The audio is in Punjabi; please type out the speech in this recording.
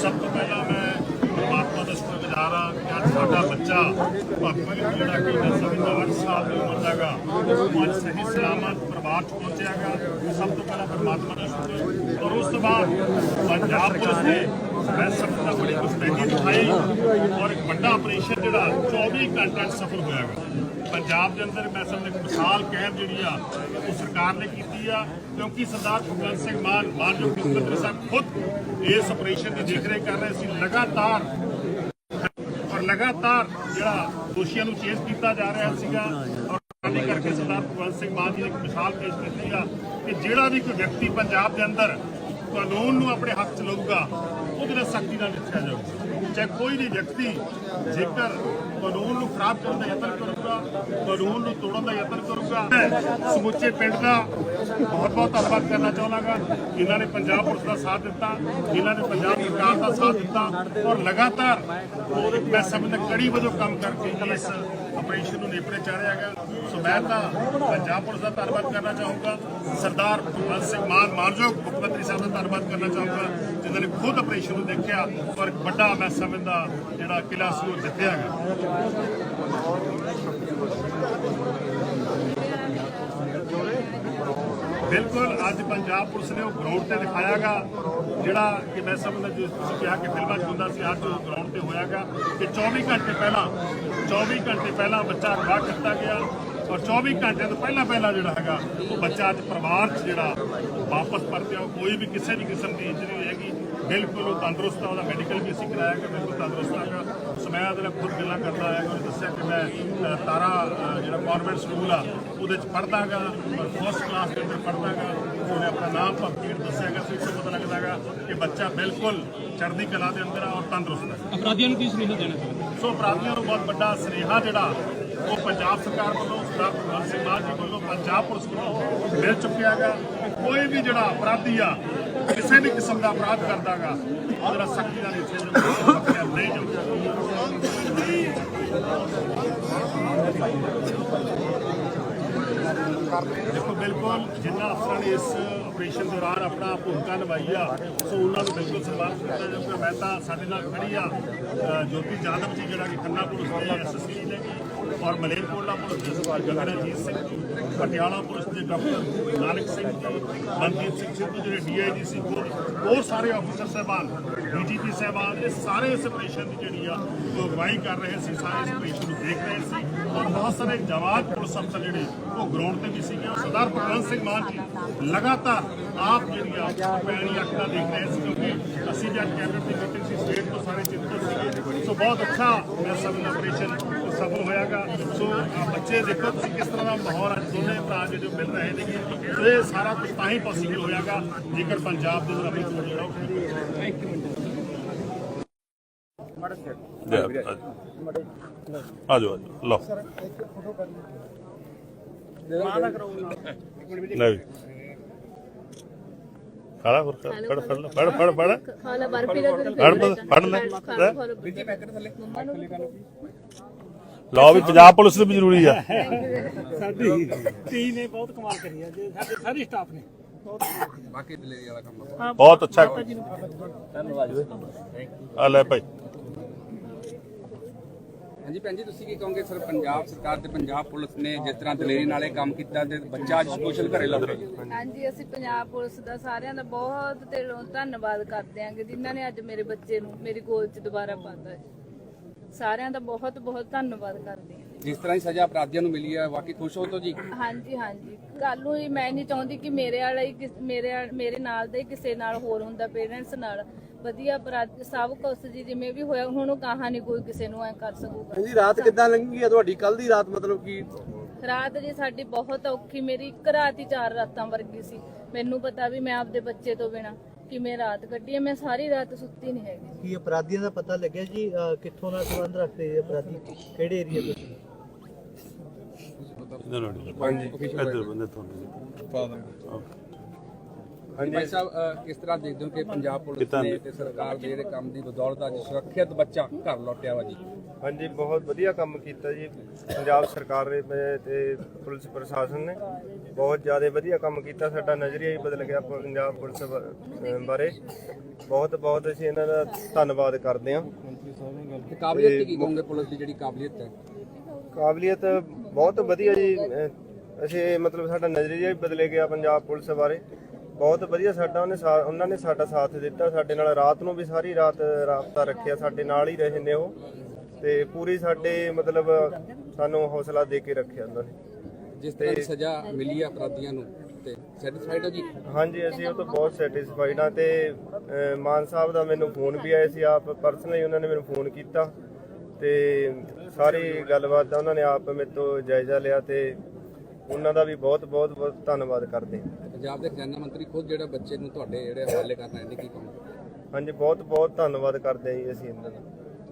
ਸਭ ਤੋਂ ਪਹਿਲਾਂ ਮੈਂ ਪਰਮਾਤਮਾ ਦਾ ਸ਼ੁਕਰਗੁਜ਼ਾਰ ਹਾਂ ਕਿ ਅੱਜ ਸਾਡਾ ਬੱਚਾ ਭਾਪੂ ਜਿਹੜਾ ਕਿ ਮੈਂ ਸਮਝਦਾ 8 ਸਾਲ ਦੀ ਉਮਰ ਦਾ ਗਾ ਉਹ ਅੱਜ ਸਹੀ ਸਲਾਮਤ ਪਰਿਵਾਰ ਚ ਪਹੁੰਚਿਆਗਾ ਸਭ ਤੋਂ ਪਹਿਲਾਂ ਪਰਮਾਤਮਾ ਦਾ ਸ਼ੁਕਰ। ਔਰ ਉਸ ਤੋਂ ਬਾਅਦ ਪੰਜਾਬ ਪੁਲਿਸ ਨੇ ਮੈਂ ਸਭ ਤੋਂ ਬੜੀ ਮੁਸਤੈਦੀ ਦਿਖਾਈ। ਔਰ ਇੱਕ ਵੱਡਾ ਆਪਰੇਸ਼ਨ ਜਿਹੜਾ 24 ਘੰਟਾ 'ਚ ਸਫਲ ਹੋਇਆਗਾ ਪੰਜਾਬ ਦੇ ਅੰਦਰ ਮੈਂ ਸਮਝ ਇੱਕ ਮਿਸਾਲ ਕਾਇਮ ਜਿਹੜੀ ਆ, ਉਹ ਸਰਕਾਰ ਨੇ ਕੀਤੀ ਆ, ਕਿਉਂਕਿ ਸਰਦਾਰ ਭਗਵੰਤ ਸਿੰਘ ਮਾਨ ਮਾਨਯੋਗ ਮੁੱਖ ਮੰਤਰੀ ਸਾਹਿਬ ਖੁਦ ਇਸ ਆਪਰੇਸ਼ਨ ਦੀ ਦੇਖਰੇਖ ਕਰ ਰਹੇ ਸੀ। ਲਗਾਤਾਰ ਔਰ ਲਗਾਤਾਰ ਜਿਹੜਾ ਦੋਸ਼ੀਆਂ ਨੂੰ ਚੇਸ ਕੀਤਾ ਜਾ ਰਿਹਾ ਸੀਗਾ ਔਰ ਖਾਲੀ ਕਰਕੇ ਸਰਦਾਰ ਭਗਵੰਤ ਸਿੰਘ ਮਾਨ ਜੀ ਨੇ ਇੱਕ ਮਿਸਾਲ ਪੇਸ਼ ਕੀਤੀ ਆ ਕਿ ਜਿਹੜਾ ਵੀ ਕੋਈ ਵਿਅਕਤੀ ਪੰਜਾਬ ਦੇ ਅੰਦਰ ਕਾਨੂੰਨ ਨੂੰ ਆਪਣੇ ਹੱਥ 'ਚ ਲਊਗਾ, ਉਹਦੇ ਨਾਲ ਸਖਤੀ ਨਾਲ ਨਿਪਟਿਆ ਜਾਊਗਾ। ਚਾਹੇ ਕੋਈ ਵੀ ਵਿਅਕਤੀ ਜੇਕਰ ਕਾਨੂੰਨ ਨੂੰ ਖਰਾਬ ਕਰਨ ਦਾ ਯਤਨ ਕਰੂਗਾ, ਕਾਨੂੰਨ ਨੂੰ ਤੋੜਨ ਦਾ ਯਤਨ ਕਰੂਗਾ, ਸਮੁੱਚੇ ਪਿੰਡ ਦਾ ਬਹੁਤ ਬਹੁਤ ਧੰਨਵਾਦ ਕਰਨਾ ਚਾਹੁੰਦਾਗਾ ਜਿਨ੍ਹਾਂ ਨੇ ਪੰਜਾਬ ਪੁਲਿਸ ਦਾ ਸਾਥ ਦਿੱਤਾ, ਜਿਨ੍ਹਾਂ ਨੇ ਪੰਜਾਬ ਸਰਕਾਰ ਦਾ ਸਾਥ ਦਿੱਤਾ ਔਰ ਲਗਾਤਾਰ ਮੈਂ ਸਮਝਦਾ ਕੜੀ ਵਜੋਂ ਕੰਮ ਕਰਕੇ ਇਸ ਆਪਰੇਸ਼ਨ ਨੂੰ ਨੇਪਰੇ ਚਾੜਿਆ ਗਿਆ। ਸੋ ਮੈਂ ਤਾਂ ਪੰਜਾਬ ਪੁਲਿਸ ਦਾ ਧੰਨਵਾਦ ਕਰਨਾ ਚਾਹੂੰਗਾ। ਸਰਦਾਰ ਭਗਵੰਤ ਸਿੰਘ ਮਾਨ ਮਾਨਯੋਗ ਮੁੱਖ ਮੰਤਰੀ ਸਾਹਿਬ ਦਾ ਧੰਨਵਾਦ ਕਰਨਾ ਚਾਹੂੰਗਾ, ਜਿਨ੍ਹਾਂ ਨੇ ਖੁਦ ਆਪਰੇਸ਼ਨ ਨੂੰ ਦੇਖਿਆ ਔਰ ਇੱਕ ਵੱਡਾ ਮੈਂ ਸਮਝਦਾ ਜਿਹੜਾ ਕਿਲਾ ਸੀ ਉਹ ਜਿੱਤਿਆ ਹੈਗਾ ਬਿਲਕੁਲ, ਅੱਜ ਪੰਜਾਬ ਪੁਲਿਸ ਨੇ ਉਹ ਗਰਾਊਂਡ ਤੇ ਦਿਖਾਇਆਗਾ, ਜਿਹੜਾ ਕਿ ਮੈਂ ਸਮਝਦਾ ਜਿਸ ਤੁਸੀਂ ਕਿਹਾ ਕਿ ਫਿਲਮਾਂ 'ਚ ਹੁੰਦਾ ਸੀ, ਅੱਜ ਉਹ ਗਰਾਊਂਡ ਤੇ ਹੋਇਆਗਾ। ਕਿ 24 ਘੰਟੇ ਪਹਿਲਾਂ 24 ਘੰਟੇ ਪਹਿਲਾਂ ਬੱਚਾ ਅਗਵਾ ਕੀਤਾ ਗਿਆ ਔਰ 24 ਘੰਟੇ ਤੋਂ ਪਹਿਲਾਂ ਪਹਿਲਾਂ ਜਿਹੜਾ ਹੈਗਾ, ਉਹ ਬੱਚਾ ਅੱਜ ਪਰਿਵਾਰ 'ਚ ਜਿਹੜਾ ਵਾਪਸ ਪਰਤਿਆ, ਉਹ ਕੋਈ ਵੀ ਕਿਸੇ ਵੀ ਕਿਸਮ ਦੀ ਇੰਜਰੀ ਨਹੀਂ ਹੈਗੀ। ਬਿਲਕੁਲ ਉਹ ਤੰਦਰੁਸਤ ਆ ਉਹਦਾ ਮੈਡੀਕਲ ਵੀ ਅਸੀਂ ਕਰਾਇਆ ਕਿ ਬਿਲਕੁਲ ਤੰਦਰੁਸਤ ਹੈਗਾ ਸਮੇਂ ਦੇ ਨਾਲ ਖੁਦ ਗੱਲਾਂ ਕਰਦਾ ਹੈ ਉਹਨੇ ਦੱਸਿਆ ਕਿ ਮੈਂ ਤਾਰਾ ਜਿਹੜਾ ਕਾਨਵੈਂਟ ਸਕੂਲ ਆ ਉਹਦੇ ਚ ਪੜ੍ਹਦਾਗਾ ਔਰ ਫਸਟ ਕਲਾਸ ਦੇ ਅੰਦਰ ਪੜ੍ਹਦਾਗਾ। ਉਹਨੇ ਆਪਣਾ ਨਾਮ ਭਗਤੀਰ ਦੱਸਿਆਗਾ ਸੀ ਤੋਂ ਪਤਾ ਲੱਗਦਾਗਾ ਕਿ ਬੱਚਾ ਬਿਲਕੁਲ ਚੜ੍ਹਦੀ ਕਲਾ ਦੇ ਅੰਦਰ ਆ ਔਰ ਤੰਦਰੁਸਤ ਹੈ ਅਪਰਾਧੀਆਂ ਨੂੰ ਕੀ ਸੁਨੇਹਾ ਦੇਣਾ ਚਾਹੁੰਦੇ ਸੋ ਅਪਰਾਧੀਆਂ ਨੂੰ ਬਹੁਤ ਵੱਡਾ ਸੁਨੇਹਾ ਜਿਹੜਾ ਉਹ ਪੰਜਾਬ ਸਰਕਾਰ ਵੱਲੋਂ ਸਰਦਾਰ ਭਗਵੰਤ ਸਿੰਘ ਮਾਨ ਜੀ ਵੱਲੋਂ ਪੰਜਾਬ ਪੁਲਿਸ ਵੱਲੋਂ ਮਿਲ ਚੁੱਕਿਆ ਹੈਗਾ। ਕੋਈ ਵੀ ਜਿਹੜਾ ਅਪਰਾਧੀ ਆ ਕਿਸੇ ਵੀ ਕਿਸਮ ਦਾ ਅਪਰਾਧ ਕਰਦਾਗਾ ਉਹਦਾ ਸਖਤੀ ਨਾਲ ਇੱਥੇ ਜੋ ਨਹੀਂ ਜਾਊਗਾ ਦੇਖੋ ਬਿਲਕੁਲ ਜਿੰਨਾ ਅਫਸਰਾਂ ਨੇ ਇਸ ਆਪਰੇਸ਼ਨ ਦੌਰਾਨ ਆਪਣਾ ਭੂਮਿਕਾ ਨਿਭਾਈ ਆ ਸੋ ਉਹਨਾਂ ਨੂੰ ਬਿਲਕੁਲ ਸਨਮਾਨ ਕੀਤਾ ਜਾਊਗਾ। ਮੈਂ ਤਾਂ ਸਾਡੇ ਨਾਲ ਖੜੀ ਆ ਅ, ਜੋਤੀ ਜਾਦਵ ਜੀ ਜਿਹੜਾ ਕਿ ਖੰਨਾ ਪੁਲਿਸ ਦੇ ਐਸਐਸਪੀ ਨੇ ਔਰ ਮਲੇਰਕੋਟਲਾ ਪੁਲਿਸ ਦੇ ਸਰਦਾਰ ਗਗਨਜੀਤ ਸਿੰਘ ਜੀ ਪਟਿਆਲਾ ਪੁਲਿਸ ਦੇ ਡਾਕਟਰ ਨਾਨਕ ਸਿੰਘ ਜੀ ਮਨਦੀਪ ਸਿੰਘ ਸਿੱਧੂ ਜਿਹੜੇ ਡੀਆਈਜੀ ਸੀ ਉਹ ਸਾਰੇ ਅਫਸਰ ਸਾਹਿਬਾਨ, ਡੀਜੀਪੀ ਸਾਹਿਬਾਨ, ਇਹ ਸਾਰੇ ਇਸ ਆਪਰੇਸ਼ਨ ਦੀ ਜਿਹੜੀ ਆ ਉਹ ਅਗਵਾਈ ਕਰ ਰਹੇ ਸੀ, ਸਾਰੇ ਇਸ ਆਪਰੇਸ਼ਨ ਨੂੰ ਦੇਖ ਰਹੇ ਸੀ। ਔਰ ਬਹੁਤ ਸਾਰੇ ਜਵਾਨ ਪੁਲਿਸ ਅਫਸਰ ਜਿਹੜੇ, ਉਹ ਗਰਾਊਂਡ ਤੇ ਵੀ ਸੀਗੇ। ਔਰ ਸਰਦਾਰ ਭਗਵੰਤ ਸਿੰਘ ਮਾਨ ਜੀ ਲਗਾਤਾਰ ਆਪ ਜਿਹੜੀ ਆ, ਪੈਣੀ ਅੱਖਾਂ ਦੇਖ ਰਹੇ ਸੀ, ਕਿਉਂਕਿ ਅਸੀਂ ਜਦ ਕੈਬਨਿਟ ਦੀ ਮੀਟਿੰਗ ਸੀ ਸਟੇਟ ਤੋਂ ਸਾਰੇ ਚਿੰਤਤ ਸੀਗੇ। ਸੋ ਬਹੁਤ ਅੱਛਾ ਮੈਂ ਸਭ ਆਪਰੇਸ਼ਨ ਸਫਲ ਹੋਇਆਗਾ ਸੋ ਆਹ ਬੱਚੇ ਦੇਖੋ ਤੁਸੀਂ ਕਿਸ ਤਰ੍ਹਾਂ ਦਾ ਮਾਹੌਲ ਅੱਜ ਦੋਨੇ ਭਰਾ ਜਿਹੜੇ ਜੋ ਮਿਲ ਰਹੇ ਨੇ ਸੋ ਇਹ ਸਾਰਾ ਕੁਝ ਤਾਂ ਹੀ ਪੋਸੀਬਲ ਹੋਇਆਗਾ ਜੇਕਰ ਪੰਜਾਬ ਦੇ ਅੰਦਰ ਅਮਲ ਹੋ ਜਿਹੜਾ ਉਹ ਆ ਜਾਓ ਆ ਜਾਓ ਲਓ ਨਹੀਂ ਖਾਲਾ ਫੜ ਫੜ ਫੜ ਲੈ, ਫੜ ਫੜ ਫੜ ਖਾਲਾ ਬਰਫੀ ਦਾ ਦਿਨ ਫੜ ਫੜ ਫੜ ਲੈ ਖਾਲਾ ਫੜ ਲਓ ਵੀ ਪੰਜਾਬ ਪੁਲਿਸ ਨੂੰ ਵੀ ਜ਼ਰੂਰੀ ਆ। ਸਾਡੀ ਟੀਮ ਨੇ ਬਹੁਤ ਕਮਾਲ ਕਰੀ ਹੈ ਜੀ ਸਾਡੇ ਸਾਰੇ ਸਟਾਫ ਨੇ। ਬਹੁਤ ਅੱਛਾ। ਆ ਲੈ ਭਾਈ। ਹਾਂਜੀ ਭੈਣ ਜੀ ਤੁਸੀਂ ਕੀ ਕਹੋਗੇ ਸਰ ਪੰਜਾਬ ਸਰਕਾਰ ਤੇ ਪੰਜਾਬ ਪੁਲਿਸ ਨੇ ਜਿਸ ਤਰ੍ਹਾਂ ਦਲੇਰੀ ਨਾਲ ਇਹ ਕੰਮ ਕੀਤਾ ਤੇ ਬੱਚਾ ਅੱਜ ਸੋਸ਼ਲ ਘਰੇ ਲੱਗ ਰਿਹਾ ਹਾਂਜੀ ਅਸੀਂ ਪੰਜਾਬ ਪੁਲਿਸ ਦਾ ਸਾਰਿਆਂ ਦਾ ਬਹੁਤ ਦਿਲੋਂ ਧੰਨਵਾਦ ਕਰਦੇ ਹਾਂ ਕਿ ਜਿਨ੍ਹਾਂ ਨੇ ਅੱਜ ਮੇਰੇ ਬੱਚੇ ਨੂੰ ਮੇਰੀ ਗੋਦ 'ਚ ਦੁਬਾਰਾ ਪਾਤਾ ਸਾਰਿਆਂ ਦਾ ਬਹੁਤ ਬਹੁਤ ਧੰਨਵਾਦ ਕਰਦੇ ਹਾਂ। ਜਿਸ ਤਰ੍ਹਾਂ ਦੀ ਸਜ਼ਾ ਅਪਰਾਧੀਆਂ ਨੂੰ ਮਿਲੀ ਹੈ ਵਾਕਈ ਖੁਸ਼ ਹੋ ਤੋ ਜੀ? ਹਾਂਜੀ ਹਾਂਜੀ। ਕੱਲ ਨੂੰ ਹੀ ਮੈਂ ਨਹੀਂ ਚਾਹੁੰਦੀ ਕਿ ਮੇਰੇ ਵਾਲਾ ਹੀ ਕਿਸ- ਮੇਰੇ ਵਾਲ- ਮੇਰੇ ਨਾਲ ਦਾ ਕਿਸੇ ਨਾਲ ਹੋਰ ਹੁੰਦਾ ਪੇਰੈਂਟਸ ਨਾਲ। ਵਧੀਆ ਅਪਰਾਧ ਸਭ ਕੁਛ ਜੀ ਜਿਵੇਂ ਵੀ ਹੋਇਆ ਹੁਣ ਉਹ ਕਹਾਂ ਨਹੀਂ ਕੋਈ ਕਿਸੇ ਨੂੰ ਐ ਕਰ ਸਕੂਗਾ। ਹਾਂਜੀ ਰਾਤ ਕਿੱਦਾਂ ਲੰਘੀ ਹੈ ਤੁਹਾਡੀ? ਕੱਲ ਦੀ ਰਾਤ ਮਤਲਬ ਕਿ? ਰਾਤ ਜੀ ਸਾਡੀ ਬਹੁਤ ਔਖੀ ਮੇਰੀ ਇੱਕ ਰਾਤ ਹੀ ਚਾਰ ਰਾਤਾਂ ਵਰਗੀ ਸੀ। ਮੈਨੂੰ ਪਤਾ ਵੀ ਮੈਂ ਆਪਦੇ ਬੱਚੇ ਤੋਂ ਬਿਨਾ। ਕਿਵੇਂ ਰਾਤ ਕੱਢੀ ਹੈ ਮੈਂ ਸਾਰੀ ਰਾਤ ਸੁੱਤੀ ਨਹੀਂ ਹੈਗੀ। ਕੀ ਅਪਰਾਧੀਆਂ ਦਾ ਪਤਾ ਲੱਗਿਆ ਜੀ? ਅਹ ਕਿੱਥੋਂ ਦਾ ਸੰਬੰਧ ਰੱਖਦੇ ਇਹ ਅਪਰਾਧੀ? ਕਿਹੜੇ ਏਰੀਆ ਤੋਂ? ਸੀ? ਨੋੜੀ ਹਾਂਜੀ ਇੱਧਰ ਬੰਦੇ ਤੁਹਾਨੂੰ ਭਾਈ ਸਾਹਿਬ ਅ, ਕਿਸ ਤਰ੍ਹਾਂ ਦੇਖਦੇ ਹੋ ਕਿ ਪੰਜਾਬ ਪੁਲਿਸ ਕਿੱਦਾਂ? ਨੇ? ਤੇ ਸਰਕਾਰ ਦੇ ਜਿਹੜੇ ਕੰਮ ਦੀ ਬਦੌਲਤ ਅੱਜ ਸੁਰੱਖਿਅਤ ਬੱਚਾ ਘਰ ਲੌਟਿਆ ਵਾ ਜੀ? ਹਾਂਜੀ ਬਹੁਤ ਵਧੀਆ ਕੰਮ ਕੀਤਾ ਜੀ। ਪੰਜਾਬ ਸਰਕਾਰ ਨੇ ਤੇ- ਤੇ ਪੁਲਿਸ ਪ੍ਰਸ਼ਾਸਨ ਨੇ ਬਹੁਤ ਜ਼ਿਆਦਾ ਵਧੀਆ ਕੰਮ ਕੀਤਾ। ਸਾਡਾ ਨਜ਼ਰੀਆ ਹੀ ਬਦਲ ਗਿਆ ਪੰਜਾਬ ਪੁਲਿਸ ਬ- ਅਹ ਬਾਰੇ। ਬਹੁਤ ਬਹੁਤ ਅਸੀਂ ਇਹਨਾਂ ਦਾ ਧੰਨਵਾਦ ਕਰਦੇ ਹਾਂ। ਤੇ ਕਾਬਲੀਅਤ ਦੀ ਕੀ ਕਹੋਗੇ ਪੁਲਿਸ ਦੀ ਜਿਹੜੀ ਕਾਬਲੀਅਤ ਹੈ? ਕਾਬਲੀਅਤ ਬਹੁਤ ਵਧੀਆ ਜੀ। ਅਹ ਅਸੀਂ ਮਤਲਬ ਸਾਡਾ ਨਜ਼ਰੀਆ ਹੀ ਬਦਲੇ ਗਿਆ ਪੰਜਾਬ ਪੁਲਿਸ ਬਾਰੇ। ਬਹੁਤ ਵਧੀਆ ਸਾਡਾ ਉਹਨੇ ਸਾ- ਉਹਨਾਂ ਨੇ ਸਾਡਾ ਸਾਥ ਦਿੱਤਾ ਸਾਡੇ ਨਾਲ ਰਾਤ ਨੂੰ ਵੀ ਸਾਰੀ ਰਾਤ ਰਾਬਤਾ ਰੱਖਿਆ ਸਾਡੇ ਨਾਲ ਹੀ ਰਹੇ ਨੇ ਉਹ। ਤੇ ਪੂਰੀ ਸਾਡੇ ਮਤਲਬ ਸਾਨੂੰ ਹੌਸਲਾ ਦੇ ਕੇ ਰੱਖਿਆ ਉਹਨਾਂ ਨੇ। ਜਿਸ ਤਰ੍ਹਾਂ ਦੀ ਸਜ਼ਾ ਮਿਲੀ ਹੈ ਅਪਰਾਧੀਆਂ ਨੂੰ ਤੇ ਸੈਟੀਸਫਾਈਡ ਹੋ ਜੀ? ਹਾਂਜੀ ਅਸੀਂ ਉਹ ਤੋਂ ਬਹੁਤ ਸੈਟੀਸਫਾਈਡ ਹਾਂ ਤੇ ਅਹ, ਮਾਨ ਸਾਹਿਬ ਦਾ ਮੈਨੂੰ ਫੋਨ ਵੀ ਆਇਆ ਸੀ ਆਪ ਪਰਸਨਲੀ ਉਹਨਾਂ ਨੇ ਮੈਨੂੰ ਫੋਨ ਕੀਤਾ। ਤੇ ਸਾਰੀ ਗੱਲਬਾਤ ਦਾ ਉਹਨਾਂ ਨੇ ਆਪ ਮੇਰੇ ਤੋਂ ਜਾਇਜ਼ਾ ਲਿਆ ਤੇ ਉਹਨਾਂ ਦਾ ਵੀ ਬਹੁਤ ਬਹੁਤ ਬਹੁਤ ਧੰਨਵਾਦ ਕਰਦੇ ਹਾਂ। ਪੰਜਾਬ ਦੇ ਖਜ਼ਾਨਾ ਮੰਤਰੀ ਖੁਦ ਜਿਹੜਾ ਬੱਚੇ ਨੂੰ ਤੁਹਾਡੇ ਜਿਹੜੇ ਹਵਾਲੇ ਕਰਨਾ ਇਹਨੇ ਕੀ ਕਹੋਗੇ? ਹਾਂਜੀ ਬਹੁਤ ਬਹੁਤ ਧੰਨਵਾਦ ਕਰਦੇ ਹਾਂ ਜੀ ਅਸੀਂ ਇਹਨਾਂ ਦਾ।